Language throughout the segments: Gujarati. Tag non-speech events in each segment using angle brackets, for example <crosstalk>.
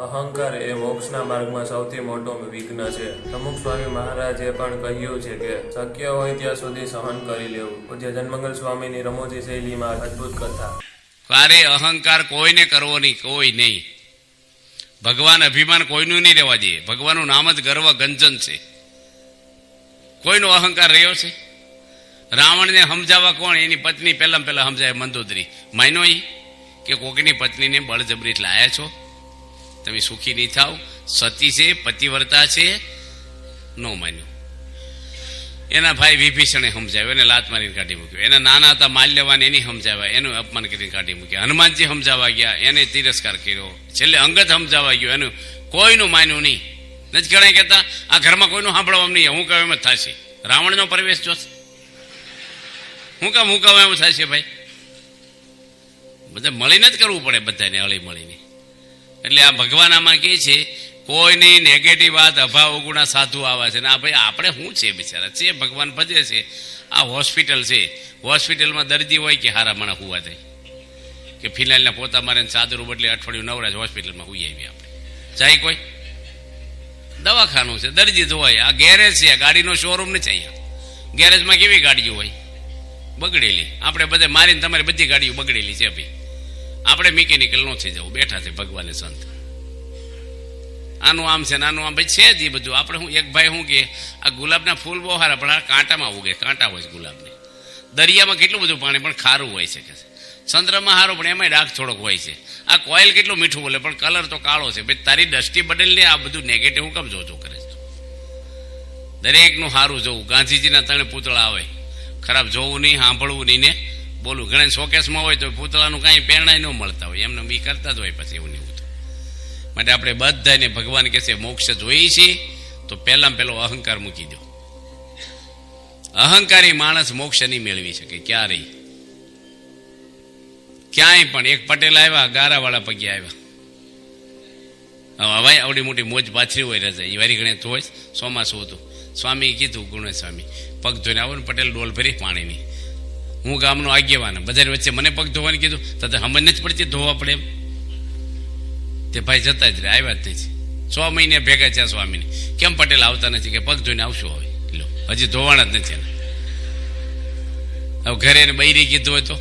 અહંકાર એ મોક્ષના માર્ગમાં સૌથી મોટો વિઘ્ન છે. પ્રમુખ સ્વામી મહારાજે પણ કહ્યું છે કે, શક્ય હોય ત્યાં સુધી સહન કરી લેવું. પૂજ્ય જન્મંગલ સ્વામીની રમોજી શૈલીમાં અદ્ભુત કથા. ક્યારે અહંકાર કોઈને કરવો નહીં, કોઈ નહીં. ભગવાન અભિમાન કોઈનું નહીં રહેવા દે. ભગવાનનું નામ જ ગર્વ ગંજન છે. કોઈનો અહંકાર રહ્યો છે? રાવણને સમજાવવા કોણ? એની પત્ની પહેલા પહેલા સમજાય મંદોદરી. માયનો ઈ કે કોકની પત્નીને બળજબરી લાયા છો? તમે સુખી નહીં થાવ, સતી છે, પતિવ્રતા છે, નો માન્યું. એના ભાઈ વિભીષણે સમજાવ્યો, એને લાત મારીને કાઢી મૂક્યો. એના નાના હતા માલ્યવાન, એની સમજાવ્યા, એનું અપમાન કરીને કાઢી મૂક્યા. હનુમાનજી સમજાવવા ગયા, એને તિરસ્કાર કર્યો. છેલ્લે અંગત સમજાવવા ગયો, એનું કોઈનું માન્યું નહીં. નથી ઘણા કહેતા, આ ઘરમાં કોઈનું સાંભળવા નહીં, હું કહું એમ જ થશે. રાવણનો પ્રવેશ જોશે. હું કામ, હું કહું એમ થશે ભાઈ. બધા મળીને જ કરવું પડે બધાને હળી મળીને. એટલે આ ભગવાન આમાં કે છે, કોઈની નેગેટિવ વાત, અભાવ ગુણા સાધુ આવે છે. ને આ ભાઈ, આપણે શું છે બિચારા? છે, ભગવાન ભજે છે. આ હોસ્પિટલ છે. હોસ્પિટલમાં દર્દી હોય કે હારા માણા હુવા થાય કે ફિલાલના પોતા મારે ને બદલે અઠવાડિયું નવરાજ હોસ્પિટલમાં હુઈ આવી આપણે. જાય કોઈ? દવાખાનું છે, દર્દી ધોવાય આ ગેરેજ છે ગાડીનો શોરૂમ નથી અહીંયા. ગેરેજમાં કેવી ગાડીઓ હોય? બગડેલી. આપણે બધે મારીને તમારી બધી ગાડીઓ બગડેલી છે, ભાઈ. આપણે મિકેનિકલ નો થઈ જવું. બેઠા છે ભગવાને સંત. આનું આમ છે ને આનું આમ ભાઈ છે જ એ બધું. આપણે હું એક ભાઈ શું કે, આ ગુલાબના ફૂલ બહુ સારા, પણ આ કાંટામાં ઉગે, કાંટા હોય છે ગુલાબને. દરિયામાં કેટલું બધું પાણી, પણ ખારું હોય છે કે ચંદ્રમાં સારું પણ એમાંય ડાઘ થોડોક હોય છે. આ કોઈલ કેટલું મીઠું બોલે, પણ કલર તો કાળો છે. ભાઈ, તારી દૃષ્ટિ બદલને આ બધું નેગેટિવ હું કેમ જોજો કરે છે? દરેકનું સારું જોવું. ગાંધીજીના ત્રણે પૂતળા આવે. ખરાબ જોવું નહીં, સાંભળવું નહીં ને. બોલું ઘણા શોકેસમાં હોય તો પૂતળાનું કાંઈ પ્રેરણા ન મળતા હોય. એમને બી કરતા જ હોય પછી એવું નહીં હોતું માટે આપણે બધાને ભગવાન કહે છે, મોક્ષ જોઈએ છે, તો પહેલાં પહેલો અહંકાર મૂકી દો. અહંકારી માણસ મોક્ષ નહીં મેળવી શકે, ક્યારેય. ક્યાંય પણ, એક પટેલ આવ્યા, ગારાવાળા પગે આવ્યા. હવે આવડી મોટી મોજ પાથરી હોય રજા એ વારી ગણે હોય ચોમાસું હતું? સ્વામી કીધું, ગુણે સ્વામી. પગ ધોઈને આવો ને પટેલ ડોલ ભરી પાણીની. હું ગામનો આગેવાન બધાની વચ્ચે મને પગ ધોવાની કીધું. તો સમજ નથી પડતી ધોવા પડે એમ. તે ભાઈ જતા જ રહે આવ્યા જ છે છ મહિને ભેગા છે સ્વામીને. કેમ પટેલ આવતા નથી કે પગ ધોઈને આવશું હવે? લો, હજી ધોવાના જ નથી હવે ઘરે એને બૈરી કીધું હોય તો,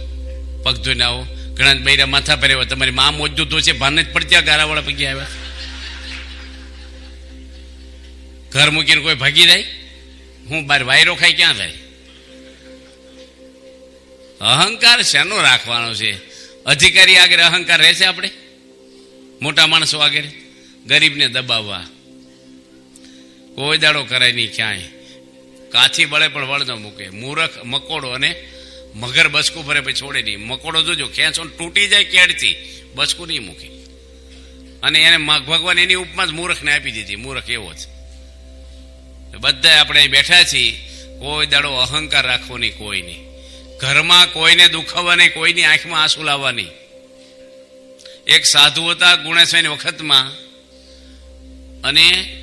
પગ ધોઈને આવો. ઘણા બૈરા માથા ભરે હોય તમારી મા મોજું ધોશે, ભાન જ પડતી ગારાવાળા પગે આવ્યા. ઘર મૂકીને કોઈ ભાગી જાય? હું બાર વાયરો ખાઈ ક્યાં થાય અહંકાર શેનો રાખવાનો છે? અધિકારી આગળ અહંકાર રહેશે આપણે? મોટા માણસો આગળ? ગરીબને દબાવવા? કોઈ દાડો કરાય નહીં ક્યાંય. કાથી બળે પણ વળ ન મૂકે. મૂરખ, મકોડો અને મગર બસકું ભરે પછી છોડે નહીં. મકોડો જોજો, ખેંચો તૂટી જાય કેડથી બસકું નહીં મૂકે. અને એને ભગવાન એની ઉપમા જ મૂરખને આપી દીધી. મૂરખ એવો જ. બધા આપણે બેઠા છીએ. કોઈ દાડો અહંકાર રાખવો નહીં, કોઈ નહીં. ઘરમાં કોઈને દુખાવા નહીં કોઈની આંખમાં આંસુ લાવવા નહીં એક સાધુ હતા ગુણેશ્વરની વખતમાં અને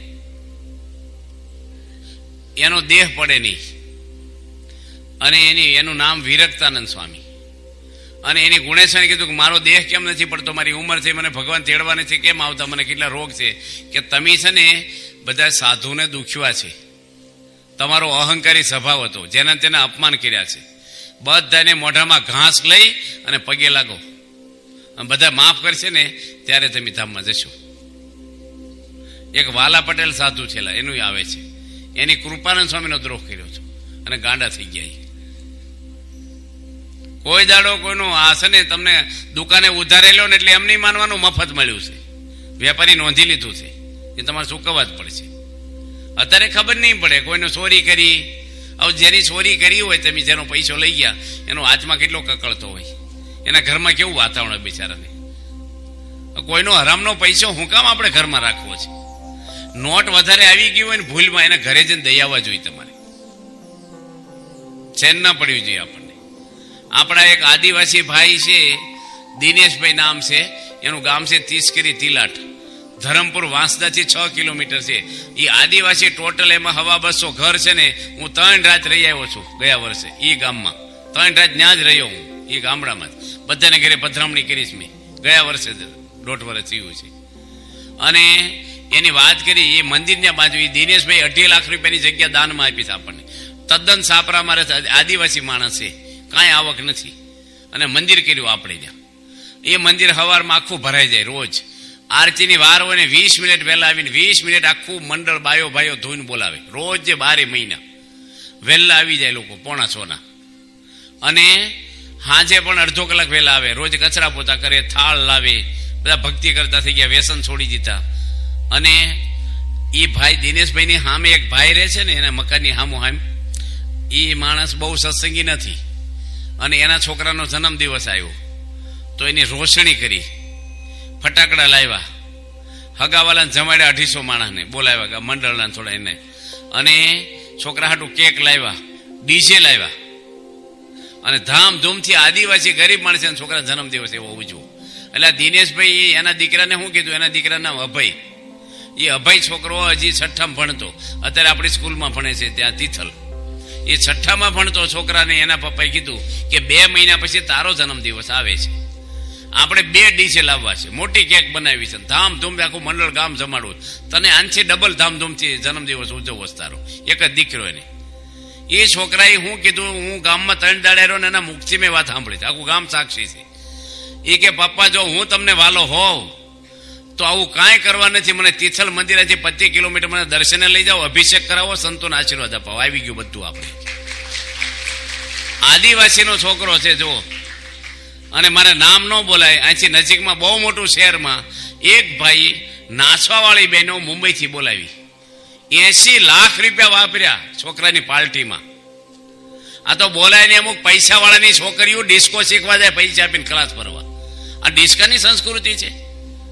એનો દેહ પડે નહીં. અને એની, એનું નામ વિરક્તાનંદ સ્વામી. અને એની ગુણેશ્વરે કીધું કે મારો દેહ કેમ નથી પડતો? મારી ઉંમર છે, મને ભગવાન તેડવા નથી કેમ આવતા? મને કેટલા રોગ છે? કે તમે છે ને બધા સાધુને દુખ્યા છે. તમારો અહંકારી સ્વભાવ હતો, જેના તેના અપમાન કર્યા છે. બધાને મોઢામાં ઘાસ લઈ અને પગે લાગો. બધા માફ કરશે ને, ત્યારે તમે ધામમાં જશો. એક વાલા પટેલ સાધુ છેલ્લા, એનું આવે છે. એની કૃપાનંદ સ્વામીનો દ્રોહ કર્યો છે અને ગાંડા થઈ ગયા. કોઈ દાડો કોઈનો આ છે ને, તમને દુકાને ઉધારેલો ને એટલે એમ નહીં માનવાનું મફત મળ્યું છે. વેપારી નોંધી લીધું છે. એ તમારે ચૂકવવા જ પડશે? અત્યારે ખબર નહીં પડે, કોઈને ચોરી કરી હવે જેની ચોરી કરી હોય, તમે જેનો પૈસો લઈ ગયા, એનો હાથમાં કેટલો કકળતો હોય? એના ઘરમાં કેવું વાતાવરણ બિચારાને? કોઈનો હરામનો પૈસો હું કામ આપણે ઘરમાં રાખવો છે? નોટ વધારે આવી ગયું હોય ને ભૂલમાં એને ઘરે જઈને આવવા જોઈએ તમારે. ચેન ના પડવી જોઈએ આપણને. આપણા એક આદિવાસી ભાઈ છે, દિનેશભાઈ નામ છે, એનું ગામ છે તીસકરી તિલાટ ધરમપુર વાંસદાથી છ કિલોમીટર છે. એ આદિવાસી ટોટલ એમાં હવા બસો ઘર છે ને, હું ત્રણ રાત રહી આવ્યો છું ગયા વર્ષે એ ગામમાં. ત્રણ રાત ત્યાં જ રહ્યો હું એ ગામડામાં બધાને ઘરે પધરામણી કરીશ મેં. ગયા વર્ષે દોઢ વર્ષ થયું છે. અને એની વાત કરી, એ મંદિરની બાજુ એ દિનેશભાઈ અઢી લાખ રૂપિયાની જગ્યા દાનમાં આપી છે આપણને. તદ્દન સાપરા મારે આદિવાસી માણસ છે, કાંઈ આવક નથી. અને મંદિર કર્યું આપણે ત્યાં. એ મંદિર સવારમાં આખું ભરાઈ જાય રોજ. આરતીની વાર હોય ને વીસ મિનિટ વહેલા આવીને વીસ મિનિટ આખું મંડળ બાયો ભાઈઓ ધોઈને બોલાવે. રોજ બારે મહિના. વહેલા આવી જાય લોકો, પોણા સોના. અને હાજે પણ અડધો કલાક વહેલા આવે. રોજ કચરા પોતા કરે, થાળ લાવે. બધા ભક્તિ કરતા થઈ ગયા, વ્યસન છોડી દીધા. અને એ ભાઈ દિનેશભાઈની સામે એક ભાઈ રહે છે ને, એના મકાનની સામો હામ એ માણસ બહુ સત્સંગી નથી. અને એના છોકરાનો જન્મદિવસ આવ્યો. તો એની રોષણી કરી. ફટાકડા લાવ્યા. હગાવાલાને જમાડ્યા અઢીસો માણસને. બોલાવ્યા મંડળના થોડા એને. અને છોકરા હાટું કેક લાવ્યા. ડીજે લાવ્યા. અને ધામધૂમથી આદિવાસી ગરીબ માણસે છોકરા જન્મદિવસ એવો ઉજવો. એટલે દિનેશભાઈ એના દીકરાને શું કીધું? એના દીકરાના અભય. એ અભય છોકરો હજી છઠ્ઠામાં ભણતો. અત્યારે આપણી સ્કૂલમાં ભણે છે ત્યાં તિથલ. એ છઠ્ઠામાં ભણતો છોકરાને એના પપ્પાએ કીધું કે બે મહિના પછી તારો જન્મદિવસ આવે છે. આપણે બે ડીશે લાવવા છે. મોટી કેક બનાવી છે. ધામધૂમ આખું મંડળ ગામ જમાડવું તને આનથી ડબલ ધામધૂમથી જન્મદિવસ ઉજવવો વસ્તારો તારો. એક જ દીકરો એને. એ છોકરાએ હું કીધું, હું ગામમાં ત્રણ દાડે રહ્યો ને એના મુખથી મેં વાત સાંભળી આખું ગામ સાક્ષી છે. એ કે, પપ્પા, જો હું તમને વાલો હોઉં, તો આવું કાંઈ કરવા નથી. મને તિથલ મંદિરેથી પચીસ કિલોમીટર મને દર્શને લઈ જાઓ, અભિષેક કરાવો, સંતોને આશીર્વાદ અપાવો આવી ગયું બધું આપણે. આદિવાસીનો છોકરો છે જો અને મારે નામ ન બોલાય. અહીંથી નજીકમાં બહુ મોટું શહેરમાં એક ભાઈ નાસવાવાળી બહેનો મુંબઈથી બોલાવી. એસી લાખ રૂપિયા વાપર્યા છોકરાની પાર્ટીમાં. આ તો બોલાય ને અમુક પૈસાવાળાની છોકરીઓ ડિસ્કો શીખવા જાય, પૈસા આપીને ક્લાસ ભરવા. આ ડિસ્કાની સંસ્કૃતિ છે.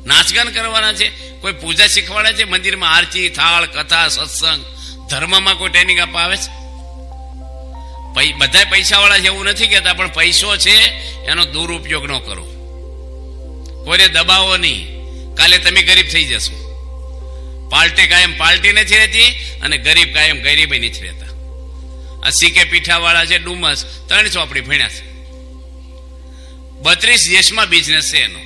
નાચગાન કરવાના છે, કોઈ પૂજા શીખવાડે છે, મંદિરમાં આરતી, થાળ, કથા, સત્સંગ. ધર્મમાં કોઈ ટ્રેનિંગ આપવા આવે છે? બધા પૈસાવાળા છે એવું નથી કહેતા, પણ પૈસો છે, એનો દુરુપયોગ ન કરો. કોઈને દબાવો નહીં. કાલે તમે ગરીબ થઈ જશો. પાર્ટી કાયમ પાર્ટી નથી રહેતી અને ગરીબ કાયમ ગરીબી નથી રહેતા. આ સીકે પીઠાવાળા છે, ડુમસ ત્રણ ચોપડી ભણ્યા છે. બત્રીસ દેશમાં બિઝનેસ છે એનો.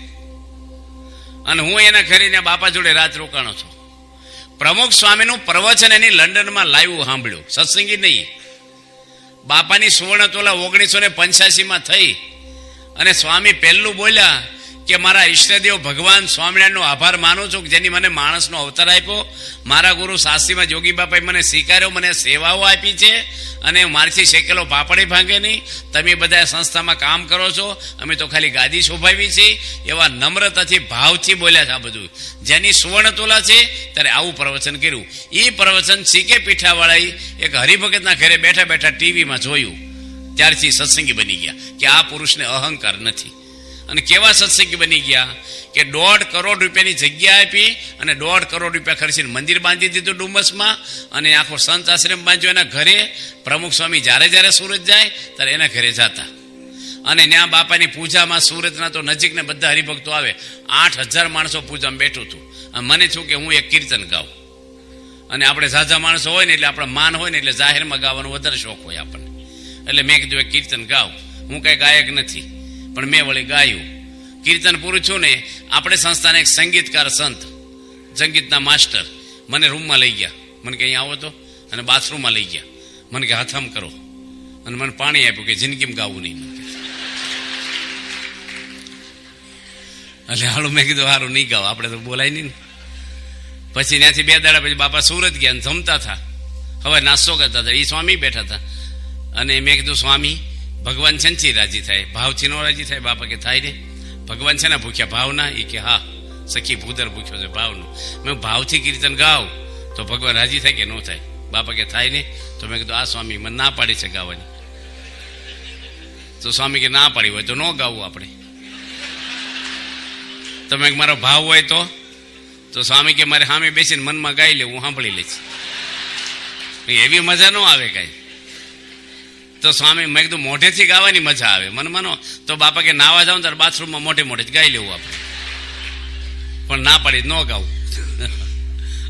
અને હું એના ઘરે બાપા જોડે રાત રોકાણો છું. પ્રમુખ સ્વામીનું પ્રવચન એની લંડનમાં લાઈવ સાંભળ્યું. સત્સંગી નહીં. બાપાની સુવર્ણ તોલા ઓગણીસો ને પંચ્યાસીમાં થઈ. અને સ્વામી પહેલું બોલ્યા કે મારા ઈષ્ટદેવ ભગવાન સ્વામિનારાયણનો આભાર માનું છું કે જેની મને માણસનો અવતાર આપ્યો. મારા ગુરુ શાસ્ત્રીમાં જોગી બાપાએ મને સ્વીકાર્યો, મને સેવાઓ આપી છે અને મારથી શેકેલો પાપડે ભાંગે નહીં. તમે બધા સંસ્થામાં કામ કરો છો, અમે તો ખાલી ગાદી શોભાવી છે એવા નમ્રતાથી, ભાવથી બોલ્યા છે આ બધું. જેની સુવર્ણ તુલા છે, ત્યારે આવું પ્રવચન કર્યું. એ પ્રવચન સીકે પીઠાવાળાએ એક હરિભગતના ઘરે બેઠા બેઠા ટીવીમાં જોયું. ત્યારથી સત્સંગી બની ગયા કે આ પુરુષને અહંકાર નથી. અને કેવા સત્સંગી બની ગયા કે દોઢ કરોડ રૂપિયાની જગ્યા આપી અને દોઢ કરોડ રૂપિયા ખર્ચીને મંદિર બાંધી દીધું ડુમસમાં અને આખો સંત આશ્રમ બાંધ્યો એના ઘરે. પ્રમુખ સ્વામી જ્યારે જ્યારે સુરત જાય ત્યારે એના ઘરે જતા. અને ત્યાં બાપાની પૂજામાં સુરતના તો નજીકને બધા હરિભક્તો આવે. આઠ હજાર માણસો પૂજામાં બેઠું હતું. મને છું કે હું એક કીર્તન ગાઉં. અને આપણે ઝાઝા માણસો હોય ને એટલે આપણા માન હોય ને એટલે જાહેરમાં ગાવાનો વધારે શોખ હોય આપણને. એટલે મેં કીધું, એક કીર્તન ગાઉં. હું કંઈ ગાયક નથી. પણ મેં વળી ગાયું. કીર્તન પૂરું છું ને, આપણે સંસ્થાના એક સંગીતકાર સંત સંગીતના માસ્ટર, મને રૂમમાં લઈ ગયા. મને કે અહીંયા આવો તો, અને બાથરૂમમાં લઈ ગયા. મને કે હાથામ કરો. અને મને પાણી આપ્યું કે જિંદગીમાં ગાવું નહીં. એટલે હાલું મેં કીધું સારું નહીં ગાવ. આપણે તો બોલાય નહીં ને. પછી ત્યાંથી બે દાડા પછી બાપા સુરત ગયા અને જમતા હતા. હવે નાસ્તો કરતા હતા. એ સ્વામી બેઠા હતા. અને મેં કીધું, સ્વામી ભગવાન છે ને રાજી થાય? ભાવથી છે રાજી થાય? બાપા કે થાય ને ભગવાન છે ને ભૂખ્યા ભાવના? એ કે હા. સખી ભૂદર ભૂખ્યો છે ભાવનું. મેં ભાવથી કીર્તન ગાવ તો ભગવાન રાજી થાય કે ન થાય? બાપા કે થાય ને, તો મેં કીધું, આ સ્વામી મને ના પાડી છે ગાવાની. તો સ્વામી કે, ના પાડી હોય તો ન ગાવું આપણે. તમે મારો ભાવ હોય તો? તો સ્વામી કે, મારે સામે બેસીને મનમાં ગાઈ લે હું સાંભળી લઈશ. એવી મજા ન આવે કાંઈ. તો સ્વામી મેં કીધું, મોઢેથી ગાવાની મજા આવે. મને માનો, તો બાપા કે નાવા જાઉં ત્યારે બાથરૂમમાં મોઢે મોઢે જ ગાઈ લેવું આપણે. પણ ના પાડી, ન ગાવું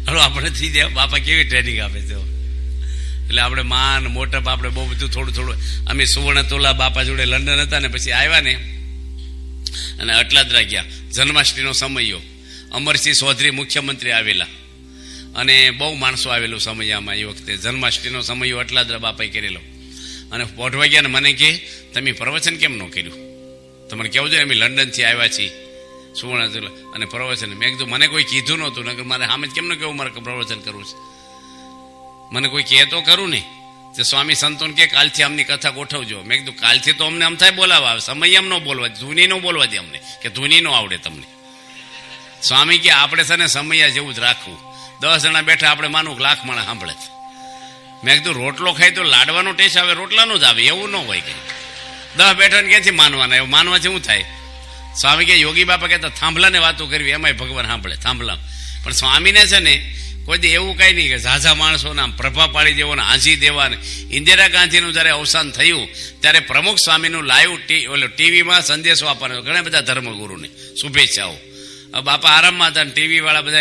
હલો, આપણે થઈ જાય. બાપા કેવી ટ્રેનિંગ આપે છે. એટલે આપણે માન, મોટપ, આપણે બહુ બધું થોડું થોડું. અમે સુવર્ણ તોલા બાપા જોડે લંડન હતા ને પછી આવ્યા ને. અને અટલાદરા ગયા. જન્માષ્ટમીનો સમયો. અમરસિંહ ચૌધરી મુખ્યમંત્રી આવેલા. અને બહુ માણસો આવેલું સમયમાં એ વખતે જન્માષ્ટમીનો સમય અટલાદરા બાપાએ કરેલો. અને પોઢ ગયા ને મને કે તમે પ્રવચન કેમ ન કર્યું? તમને કેવું જોઈએ? અમે લંડનથી આવ્યા છીએ. સુવર્ણ અને પ્રવચન. મેં કીધું, મને કોઈ કીધું નહોતું. નકર મારે સામે કેમ ન કેવું મારે પ્રવચન કરવું છે? મને કોઈ કહે તો કરું ને? તે સ્વામી સંતોન કે, કાલથી આમની કથા ગોઠવજો. મેં કીધું, કાલથી તો અમને આમ થાય બોલાવા આવે. સમય એમ ન બોલવા, ધૂની ન બોલવા દે અમને, કે ધૂની નો આવડે તમને. સ્વામી કે, આપણે છે ને સમયા જેવું જ રાખવું. દસ જણા બેઠા, આપણે માનું લાખ માણા સાંભળે છે. મેં કીધું, રોટલો ખાય તો લાડવાનો ટેસ્ટ આવે, રોટલાનો જ આવે, એવું ન હોય કે. દસ બેઠા ને ક્યાંથી માનવાના? એવું માનવાથી શું થાય? સ્વામી કે, યોગી બાપા કહેતા, થાંભલાને વાતો કરવી, એમાંય ભગવાન સાંભળે, થાંભલા. પણ સ્વામીને છે ને, કોઈ એવું કાંઈ નહીં કે, ઝાઝા માણસોના આમ પ્રભાવ પાડી દેવો ને હાંસી દેવા ને ઇન્દિરા ગાંધીનું જ્યારે અવસાન થયું, ત્યારે પ્રમુખ સ્વામીનું લાઈવ ટી, ઓલો ટીવીમાં સંદેશો આપવાનો, ઘણા બધા ધર્મગુરુને શુભેચ્છાઓ. બાપા આરામમાં હતા ટીવી વાળા બધા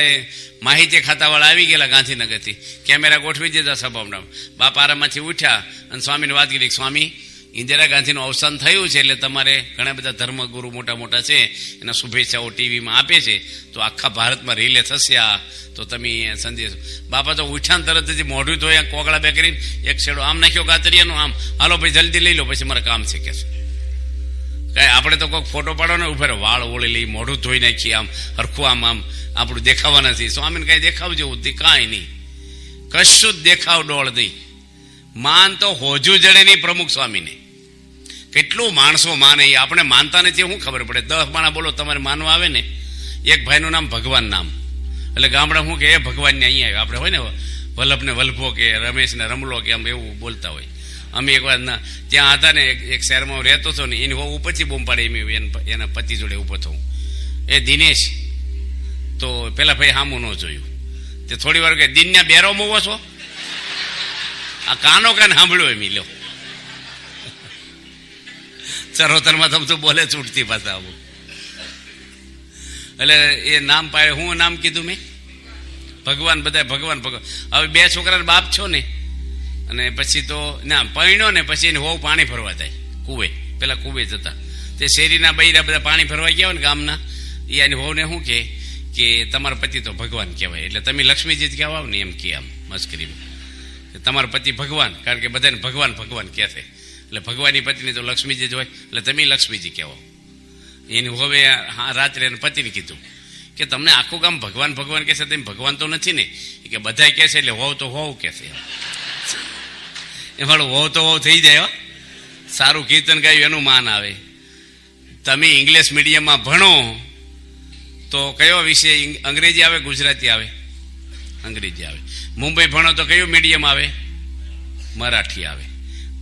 માહિતી ખાતાવાળા આવી ગયેલા ગાંધીનગરથી. કેમેરા ગોઠવી દીધા સભામાં બાપા આરામમાંથી ઉઠ્યા અને સ્વામીને વાત કરી, સ્વામી, ઇન્દિરા ગાંધીનું અવસાન થયું છે એટલે તમારે ઘણા બધા ધર્મગુરુ મોટા મોટા છે, એના શુભેચ્છાઓ ટીવીમાં આપે છે. તો આખા ભારતમાં રિલે થશે આ. તો તમે સંદેશ. બાપા તો ઉઠ્યા તરત જ મોઢું ધોયા, કોગળા બે કરીને એક છેડો આમ નાખ્યો ગાતરિયાનો આમ. હાલો ભાઈ, જલ્દી લઈ લો, પછી મારે કામ છે. કે આપણે તો કોઈક ફોટો પાડો ને ઉભેર વાળ ઓળી લઈ મોઢું ધોઈ નાખીએ આમ, હરખું આમ આમ, આપણું દેખાવા નથી સ્વામીને કાંઈ દેખાવ જેવું કાંઈ નહીં. કશું જ દેખાવ ડોળ નહીં. માન તો હોજું જડે નહીં પ્રમુખ સ્વામીને. કેટલું માણસો માને એ. આપણે માનતા નથી, શું ખબર પડે? દસ માણા બોલો, તમારે માનવા આવે ને? એક ભાઈનું નામ ભગવાન નામ. એટલે ગામડા શું કે, એ ભગવાનને અહીંયા આપણે હોય ને વલ્લભને વલ્ભો કે રમેશને રમલો કે, આમ એવું બોલતા હોય. અમે એકવાર ના ત્યાં હતા ને એક શહેરમાં રહેતો હતો ને, એની હોવું પછી બૂમ પાડે એમ એન- પતિ જોડે ઊભો થયું એ દિનેશ. તો પેલા ભાઈ હામું ન જોયું. તે થોડી વાર કે, દિનના બેરો મૂવો છો? આ કાનો કાન સાંભળ્યો એમ લો ચરોતરમાં તમ તો બોલે છૂટતી પાછા આવું. એટલે એ નામ પાડે. હું નામ કીધું મેં? ભગવાન બધા ભગવાન ભગવાન. હવે બે છોકરાના બાપ છો ને અને પછી તો, ના, પૈણો ને પછી એને હોવ પાણી ભરવા જાય કુવે. પેલા કુવે જતા. તે શેરીના બૈરા બધા પાણી ભરવા ગયા હોય ને ગામના, એ એની હોવને શું કે કે તમારા પતિ તો ભગવાન કહેવાય. એટલે તમે લક્ષ્મીજી જ કહેવા ને એમ કે આમ મસ્કરીમાં તમારા પતિ ભગવાન, કારણ કે બધાને ભગવાન ભગવાન કહે છે. એટલે ભગવાનની પત્ની તો લક્ષ્મીજી જ હોય. એટલે તમે લક્ષ્મીજી કહેવો. એની હવે રાત્રે એને પતિને કીધું કે તમને આખું કામ ભગવાન ભગવાન કહેશે તેમ ભગવાન તો નથી ને. કે બધા કહે છે, એટલે હોવ તો હોવ કહે છે. એ મારું હોવ તો હોવ થઈ જાય સારું કીર્તન ગાયું, એનું માન આવે. તમે ઇંગ્લિશ મીડિયમમાં ભણો, તો કયો વિષય અંગ્રેજી આવે, ગુજરાતી આવે? અંગ્રેજી આવે. મુંબઈ ભણો તો કયું મીડિયમ આવે? મરાઠી આવે.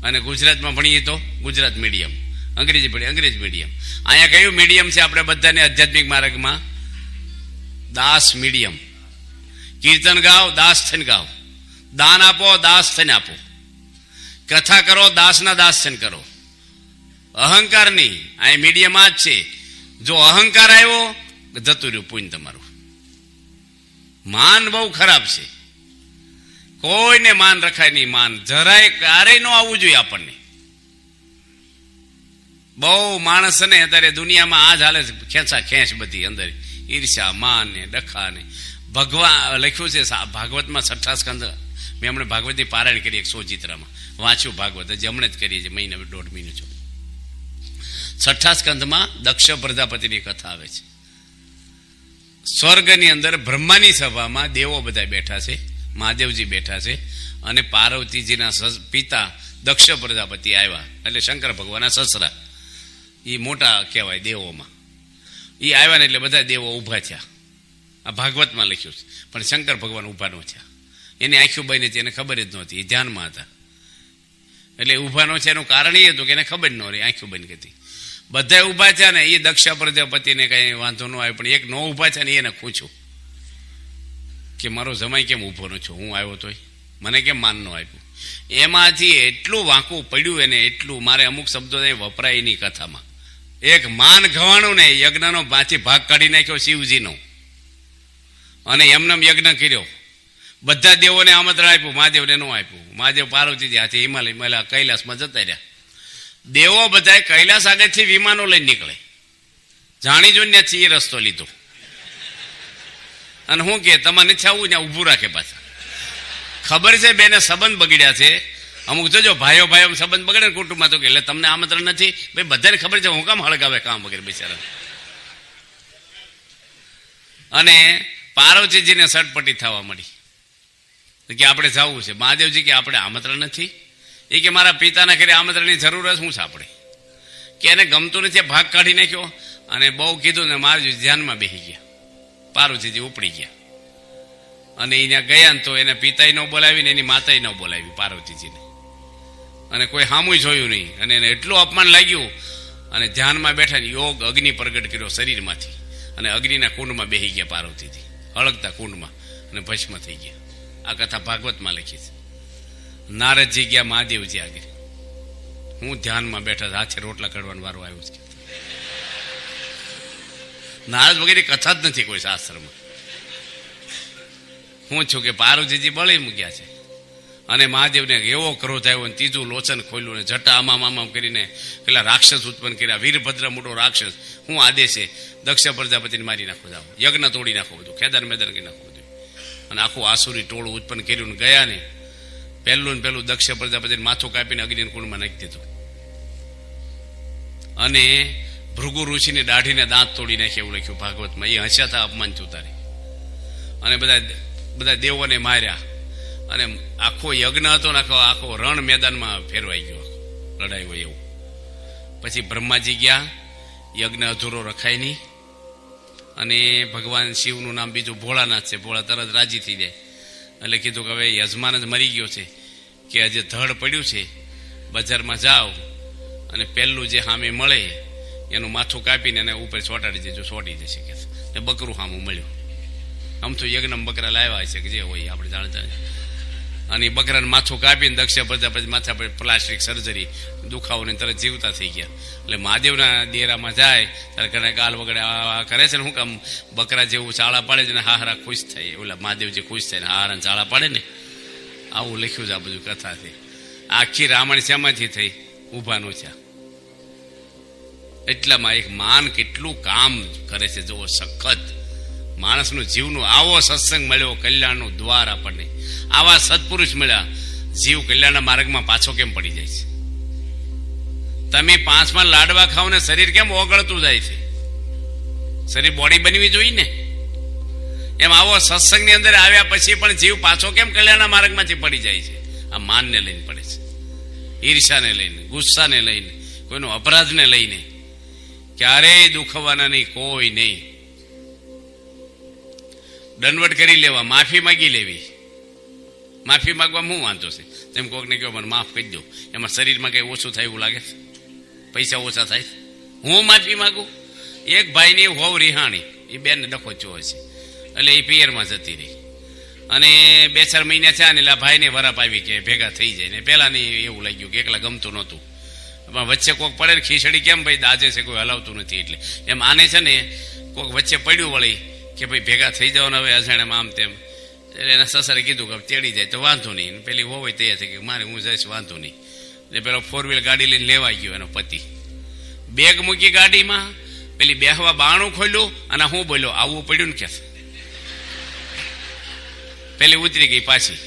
અને ગુજરાતમાં ભણીએ તો ગુજરાત મીડિયમ. અંગ્રેજી ભણીએ, અંગ્રેજી મીડિયમ. અહીંયા કયું મીડિયમ છે? આપણે બધાને આધ્યાત્મિક માર્ગમાં. દાસ મીડિયમ. કીર્તન ગાઓ, દાસ થઈને ગાઓ. દાન આપો, દાસ થઈને આપો. કથા કરો, દાસના દાસન કરો. અહંકાર નહીં. આ મીડિયામાં જ છે. જો અહંકાર આવ્યો જતું રહ્યું પુણ્ય તમારું. માન બહુ ખરાબ છે. કોઈને માન રખાય નહીં. માન જરાય ક્યારેય ન આવવું જોઈએ આપણને. બહુ માણસ ને, અત્યારે દુનિયામાં આ જ હાલે ખેંચા ખેંચ બધી અંદર. ઈર્ષા માન ને ડખા ને ભગવાન, લખ્યું છે ભાગવતમાં છઠ્ઠા સ્કંદ મેં હમણાં ભાગવતની પારાયણ કરી એક સોચિત્રામાં વાંચ્યું ભાગવત. હજી હમણાં જ કરીએ છીએ, મહિને દોઢ મહિનો છો. છઠ્ઠા સ્કંદમાં દક્ષ પ્રજાપતિની કથા આવે છે. સ્વર્ગની અંદર બ્રહ્માની સભામાં દેવો બધા બેઠા છે, મહાદેવજી બેઠા છે, અને પાર્વતીજીના પિતા દક્ષ પ્રજાપતિ આવ્યા, એટલે શંકર ભગવાનના સસરા. એ મોટા કહેવાય દેવોમાં. એ આવ્યા ને એટલે બધા દેવો ઊભા થયા. આ ભાગવતમાં લખ્યું છે, પણ શંકર ભગવાન ઊભા ન થયા. એની આંખ્યું બની હતી, એને ખબર જ નહોતી, એ ધ્યાનમાં હતા. એટલે ઊભા નો છે એનું કારણ એ હતું કે એને ખબર ન રહી, આંખો બંધ હતી. બધા ઊભા છે ને એ દક્ષ પ્રજાપતિને કઈ વાંધો ન આવ્યો પણ એક ન ઊભા છે ને એને પૂછ્યું કે મારો જમાઈ કેમ ઊભો ન છો હું આવ્યો તોય? મને કેમ માન ન આપ્યું? એમાંથી એટલું વાંકું પડ્યું એને, એટલું મારે અમુક શબ્દો વપરાય એની કથામાં. એક માન ઘવાણું ને યજ્ઞનો પાછી ભાગ કાઢી નાખ્યો શિવજીનો. અને એમને યજ્ઞ કર્યો. બધા દેવોને આમંત્રણ આપ્યું, મહાદેવને ન આપ્યું. મહાદેવ પાર્વતીજી હાથે હિમાલય મેલા કૈલાસમાં જતા રહ્યા. દેવો બધા કૈલાસ આગળથી વિમાનો લઈને નીકળે. જાણી જોઈને ત્યાંથી એ રસ્તો લીધો. અને હું કે, તમારે નથી આવવું ને ઊભું રાખે પાછા. ખબર છે, બેને સંબંધ બગડ્યા છે. અમુક જોજો ભાઈઓ ભાઈઓ સંબંધ બગડે કુટુંબમાં, તો કે, એટલે તમને આમંત્રણ નથી? ભાઈ, બધાને ખબર છે, હું કામ હળગાવે કામ વગેરે બિચારા. અને પાર્વતીજીને સટપટી થવા મળી. કે આપણે જવું છે. મહાદેવજી કે આપણે આમંત્રણ નથી? એ કે મારા પિતાના ઘરે આમંત્રણની જરૂર શું છે આપણે કે એને ગમતું નથી ભાગ કાઢી નાખ્યો અને બહુ કીધું ને મારે ધ્યાનમાં બેસી ગયા. પાર્વતીજી ઉપડી ગયા. અને અહીંયા ગયા ને તો એને પિતાએ ન બોલાવીને એની માતાએ ન બોલાવી પાર્વતીજીને. અને કોઈ હામું જોયું નહીં. અને એને એટલું અપમાન લાગ્યું અને ધ્યાનમાં બેઠા યોગ અગ્નિ પ્રગટ કર્યો શરીરમાંથી. અને અગ્નિના કુંડમાં બેસી ગયા પાર્વતીજી. હળગતા કુંડમાં અને ભસ્મ થઈ ગયા. આ કથા ભાગવતમાં લખી છે. નારદજી ગયા મહાદેવજી આગળ. હું ધ્યાનમાં બેઠા હાથે રોટલા કાઢવાનો વારો આવ્યો છે. નારદ વગેરે કથા જ નથી કોઈ શાસ્ત્રમાં. હું છું કે પાર્વતીજી બળી મૂક્યા છે. અને મહાદેવને એવો ક્રોધ આવ્યો અને ત્રીજું લોચન ખોલ્યું ને જટા આમામ આમામ કરીને પેલા રાક્ષસ ઉત્પન્ન કર્યા, વીરભદ્ર મોટો રાક્ષસ. હું આદેશે દક્ષ પ્રજાપતિને મારી નાખો જાઓ યજ્ઞ તોડી નાખો બધું ખેદાર મેદાન કરી નાખો અને આખું આસુરી ટોળું ઉત્પન્ન કર્યું ને ગયા ને, પહેલું ને પહેલું દક્ષ પ્રજાપતિને માથું કાપીને અગ્નિ કુંડમાં નાખી દીધું. અને ભૃગુ ઋષિને દાઢીને દાંત તોડી નાખે એવું લખ્યું ભાગવતમાં. એ હસ્યા હતા અપમાન ચૂતારે અને બધા બધા દેવોને માર્યા. અને આખો યજ્ઞ હતો ને આખો આખો રણ મેદાનમાં ફેરવાઈ ગયો. લડાઈ હોય એવું. પછી બ્રહ્માજી ગયા, યજ્ઞ અધૂરો રખાય નહીં. અને ભગવાન શિવનું નામ બીજું ભોળાનાથ છે. ભોળા તરત રાજી થઈ જાય. એટલે કીધું કે હવે યજમાન જ મરી ગયો છે કે આજે ધડ પડ્યું છે. બજારમાં જાઓ અને પહેલું જે સામે મળે એનું માથું કાપીને એને ઉપર ચોંટાડી દેજો, ચોંટી જશે કે. બકરું સામું મળ્યું. આમ તો યજ્ઞ બકરા લાવ્યા છે કે જે હોય, આપણે જાણતા અને બકરાને માથું કાપીને દક્ષ પછી માથા પર પ્લાસ્ટિક સર્જરી દુખાવોને તરત જીવતા થઈ ગયા. એટલે મહાદેવના દેરામાં જાય, ત્યારે ઘણા ગાલ વગડે આ કરે છે ને શું કામ? બકરા જેવું ચાળા પાડે છે ને હારા ખુશ થાય. ઓલા મહાદેવજી ખુશ થાય ને હારા ચાળા પાડે ને, આવું લખ્યું છે આ બધું કથાથી. આખી રામાયણ શેમાંથી થઈ? ઊભાનું છે. એટલામાં એક માન કેટલું કામ કરે છે. જો સખત માણસનું જીવનું આવો સત્સંગ મળ્યો કલ્યાણનું દ્વાર આપણને. આવા સત્પુરુષ મળ્યા, જીવ કલ્યાણના માર્ગમાં પાછો કેમ પડી જાય છે? તમે પાંચમાં લાડવા ખાઓ ને શરીર કેમ ઓગળતું જાય છે? શરીર બોડી બનવી જોઈએ ને? એમ આવો સત્સંગની અંદર આવ્યા પછી પણ જીવ પાછો કેમ કલ્યાણના માર્ગમાંથી પડી જાય છે? આ માનને લઈને પડે છે. ઈર્ષાને લઈને, ગુસ્સાને લઈને, કોઈનો અપરાધને લઈને. ક્યારેય દુખવાના નહીં કોઈ નહીં. દંડવટ કરી લેવા, માફી માગી લેવી. માફી માગવા હું વાંધો છે? તેમ કોકને કહો, મને માફ કરી દો. એમાં શરીરમાં કંઈ ઓછું થાય એવું લાગે પૈસા ઓછા થાય હું માફી માગું? એક ભાઈની હોવ રિહાણી. એ બેન ડખો ચો છે. એટલે એ પિયરમાં જતી રહી. અને બે ચાર મહિના થયા ને એટલે ભાઈને વરાપ આવી કે ભેગા થઈ જાય. ને પહેલાંની એવું લાગ્યું કે એકલા ગમતું નહોતું. પણ વચ્ચે કોક પડે ને ખીચડી કેમ ભાઈ દાજે છે, કોઈ હલાવતું નથી એટલે. એમ આને છે ને કોક વચ્ચે પડ્યું વળી કે ભાઈ ભેગા થઈ જવાના હવે અજાણે આમ તેમ. એટલે એના સસરે કીધું કે તેડી જાય. તો વાંધો નહીં. પેલી હોવે તૈયાર થઈ કે મારે હું જઈશ, વાંધો નહીં. એટલે પેલો ફોર વ્હીલ ગાડી લઈને લેવા ગયો એનો પતિ. બેગ મૂકી ગાડીમાં, પેલી બેહવા બાણું ખોલ્યું અને હું બોલ્યો, આવવું પડ્યું ને કે પેલી ઉતરી ગઈ પાછી.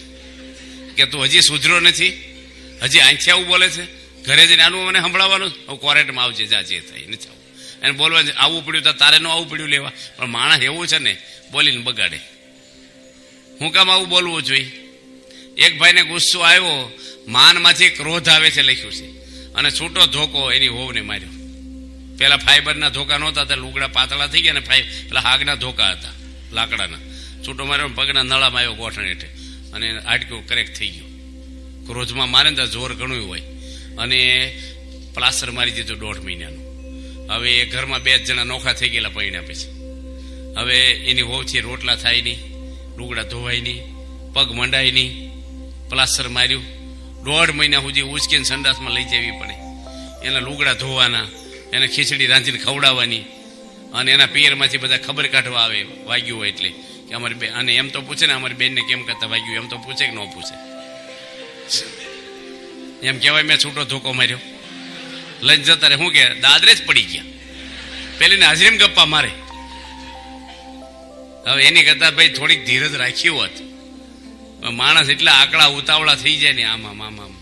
કે તું હજી સુધરો નથી? હજી આંખે આવું બોલે છે? ઘરે જઈને આનું મને સંભળાવવાનું? હું કોરેટમાં આવજે જાજે થઈ નથી એને બોલવા આવવું પડ્યું તો તારે ન આવવું પડ્યું લેવા. પણ માણસ એવું છે ને, બોલીને બગાડે. હું કામ આવું બોલવું જોઈએ? એક ભાઈને ગુસ્સો આવ્યો, માનમાંથી ક્રોધ આવે છે લખ્યું છે. અને છૂટો ધોકો એની હોવને માર્યો. પેલા ફાઈબરના ધોકા નહોતા હતા લુગડા પાતળા થઈ ગયા ને ફાઈ પેલા હાગના ધોકા હતા, લાકડાના. છૂટો માર્યો પગના નળામાં આવ્યો ગોઠણ હેઠે. અને આટક્યું કરેક્ટ થઈ ગયું. ક્રોધમાં મારે ને જોર ઘણું હોય. અને પ્લાસ્ટર મારી દીધું દોઢ મહિનાનું. હવે એ ઘરમાં બે જણા નોખા થઈ ગયેલા પૈણા પછી. હવે એની હોવથી રોટલા થાય નહીં લુગડા ધોવાય નહીં, પગ મંડાય નહીં, પ્લાસ્ટર માર્યું. દોઢ મહિના સુધી ઉચકીને સંડાસમાં લઈ જવી પડે. એના લુગડા ધોવાના, એને ખીચડી રાંધીને ખવડાવવાની અને એના પિયરમાંથી બધા ખબર કાઢવા આવે વાગ્યું હોય એટલે કે અમારી બેન અને એમ તો પૂછે ને અમારી બેનને કેમ કરતા વાગ્યું એમ તો પૂછે કે ન પૂછે. એમ કહેવાય, મેં છૂટો ધોકો માર્યો. લઈને જતા શું કે, દાદરે જ પડી ગયા. પેલીને હાજરીમ ગપ્પા મારે. હવે એની કરતા ભાઈ થોડીક ધીરજ રાખી હોત. માણસ એટલા આકડા ઉતાવળા થઈ જાય ને આમ આમ આમ આમ.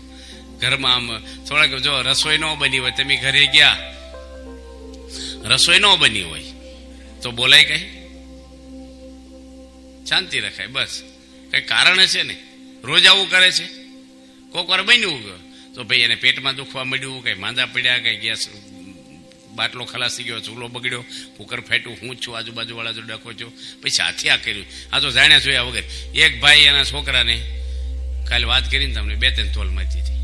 ઘરમાં આમ, થોડાક જો રસોઈ ન બની હોય, તમે ઘરે ગયા, રસોઈ ન બની હોય, તો બોલાય કઈ? શાંતિ રખાય, બસ. કઈ કારણ છે ને? રોજ આવું કરે છે? કોક વાર બન્યું તો ભાઈ એને પેટમાં દુખવા મળ્યું કંઈ માંદા પડ્યા, કંઈ ગેસ બાટલો ખલાસી ગયો, ચૂલો બગડ્યો, કુકર ફેટું હું છું, આજુબાજુવાળા જો ડખો છો. પછી સાથે આ કર્યું. આ તો જાણ્યા જોયા વગર. એક ભાઈ એના છોકરાને કાલે વાત કરીને તમને બે ત્રણ તોલ મારી હતી.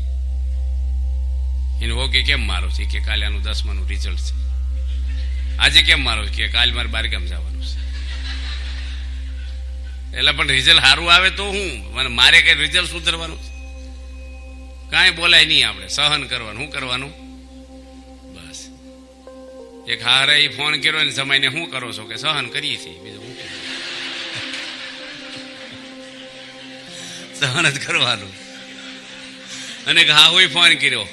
એને હો કે કેમ મારો છે? કે કાલે આનું દસમાનું રિઝલ્ટ છે. આજે કેમ મારો કે કાલે મારે બારગામ જવાનું છે. એટલે પણ રિઝલ્ટ સારું આવે તો હું? મને મારે કઈ રિઝલ્ટ સુધરવાનું છે? કાંઈ બોલાય નહીં આપણે. સહન કરવાનું. શું કરવાનું? બસ. એક હારે ઈ ફોન કર્યો ને સમયને શું કરો છો કે સહન કરીએ છીએ? બીજું સહન જ કરવાનું. અને હા હોય ફોન કર્યો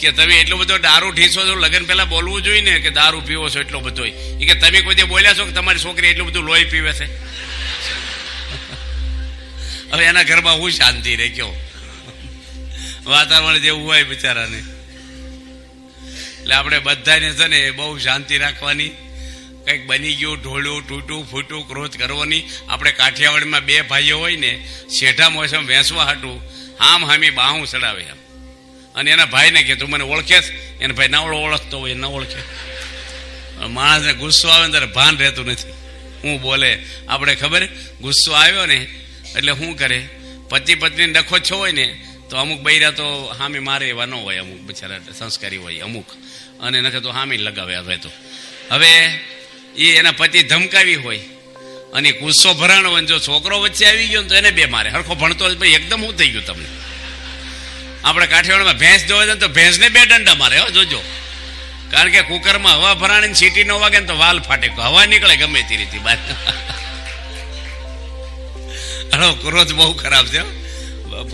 કે તમે એટલો બધો દારૂ ઠીસો છો, લગ્ન પહેલા બોલવું જોઈએ ને કે દારૂ પીવો છો એટલો બધો. એ કે તમે કોઈ બોલ્યા છો કે તમારી છોકરી એટલું બધું લોહી પીવે છે? <laughs> હવે એના ઘરમાં હું શાંતિ રહે કયો વાતાવરણ જેવું હોય બિચારાને. એટલે આપણે બધાને છે ને બહુ શાંતિ રાખવાની. કંઈક બની ગયું, ઢોળ્યું તૂટું ફૂટું ક્રોધ કરવાની. આપણે કાઠિયાવાડમાં બે ભાઈઓ હોય ને, શેઠા મોસમ વેંસવા હાટું આમ હામી બાહું ચડાવે એમ. અને એના ભાઈને કે, તું મને ઓળખેસ એને ભાઈ, ના ઓળખતો હોય ના ઓળખે. માણસને ગુસ્સો આવે ત્યારે ભાન રહેતું નથી. હું બોલે, આપણે ખબર? ગુસ્સો આવ્યો ને, એટલે શું કરે? પતિ પત્ની ડખો છો હોય ને તો અમુક બૈરા તો હામી મારે એવા ન હોય, અમુક બિચારા સંસ્કારી હોય, અમુક. અને નખે તો હામી લગાવે હવે તો. હવે એ એના પતિ ધમકાવી હોય, અને ગુસ્સો ભરાણો હોય જો છોકરો વચ્ચે આવી ગયો તો એને બે મારે. હરખો ભણતો હોય એકદમ હું થઈ ગયું તમને. આપણે કાઠિયાવાડમાં ભેંસ જોવે છે તો ભેંસને બે દંડા મારે, હો, જોજો. કારણ કે કુકરમાં હવા ભરાણી સીટી ન વાગે ને તો વાલ ફાટે. હવા નીકળે ગમે તે રીતે બહાર <laughs> હલો ક્રોધ બહુ ખરાબ છે.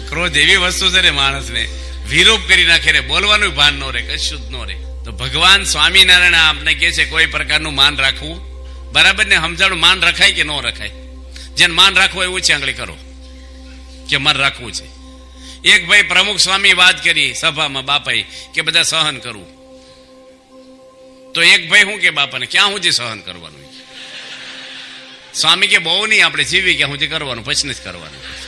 ક્રોધ એવી વસ્તુ છે ને માણસને. વિરૂપ કરી નાખે ને બોલવાનું ભાન ન રહે, કશું જ ન રહે. તો ભગવાન સ્વામિનારાયણ આપને કહે છે કોઈ પ્રકારનું માન રાખવું? બરાબર ને સમજાણું માન રખાય કે ન રખાય? જેને માન રાખવું એવું છે, આંગળી કરો. કે માન રાખવું છે. એક ભાઈ પ્રમુખ સ્વામી વાત કરી સભામાં બાપાએ કે બધા સહન કરવું તો એક ભાઈ હું કે બાપાને? ક્યાં સુધી સહન કરવાનું? સ્વામી કે બહુ નહીં, આપણે જીવી કે સુધી કરવાનું, પછી નથી કરવાનું.